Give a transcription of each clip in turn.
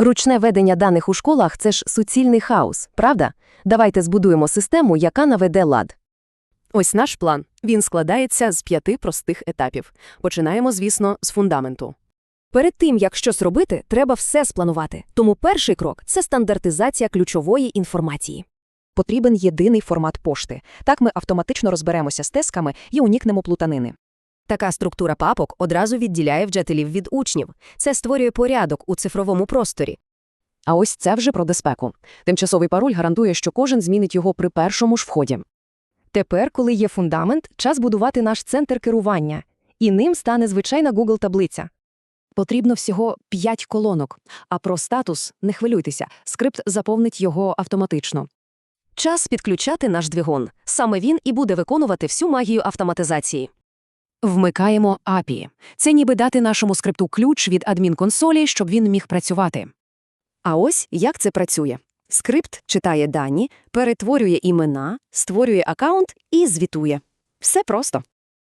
Ручне ведення даних у школах це ж суцільний хаос, правда? Давайте збудуємо систему, яка наведе лад. Ось наш план. Він складається з п'яти простих етапів. Починаємо, звісно, з фундаменту. Перед тим, як щось робити, треба все спланувати. Тому перший крок це стандартизація ключової інформації. Потрібен єдиний формат пошти. Так ми автоматично розберемося з тесками і унікнемо плутанини. Така структура папок одразу відділяє вчителів від учнів. Це створює порядок у цифровому просторі. А ось це вже про безпеку. Тимчасовий пароль гарантує, що кожен змінить його при першому ж вході. Тепер, коли є фундамент, час будувати наш центр керування. І ним стане звичайна Google-таблиця. Потрібно всього 5 колонок, а про статус не хвилюйтеся, скрипт заповнить його автоматично. Час підключати наш двигун. Саме він і буде виконувати всю магію автоматизації. Вмикаємо API. Це ніби дати нашому скрипту ключ від адмінконсолі, щоб він міг працювати. А ось як це працює. Скрипт читає дані, перетворює імена, створює акаунт і звітує. Все просто.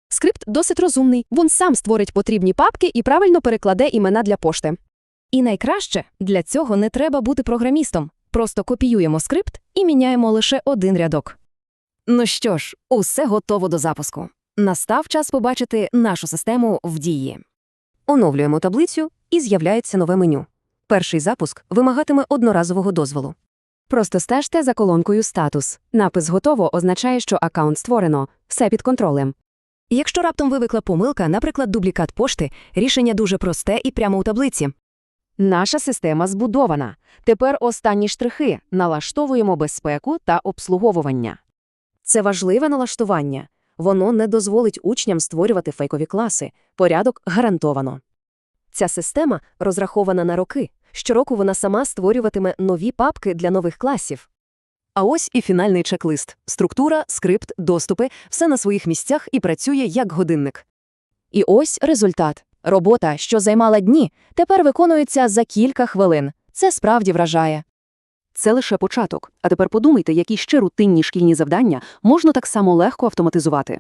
Скрипт досить розумний, він сам створить потрібні папки і правильно перекладе імена для пошти. І найкраще, для цього не треба бути програмістом. Просто копіюємо скрипт і міняємо лише один рядок. Ну що ж, усе готово до запуску. Настав час побачити нашу систему в дії. Оновлюємо таблицю і з'являється нове меню. Перший запуск вимагатиме одноразового дозволу. Просто стежте за колонкою «Статус». Напис «Готово» означає, що аккаунт створено, все під контролем. Якщо раптом виникла помилка, наприклад, дублікат пошти, рішення дуже просте і прямо у таблиці. Наша система збудована. Тепер останні штрихи налаштовуємо безпеку та обслуговування. Це важливе налаштування. Воно не дозволить учням створювати фейкові класи. Порядок гарантовано. Ця система розрахована на роки. Щороку вона сама створюватиме нові папки для нових класів. А ось і фінальний чек-лист. Структура, скрипт, доступи – все на своїх місцях і працює як годинник. І ось результат. Робота, що займала дні, тепер виконується за кілька хвилин. Це справді вражає. Це лише початок. А тепер подумайте, які ще рутинні шкільні завдання можна так само легко автоматизувати.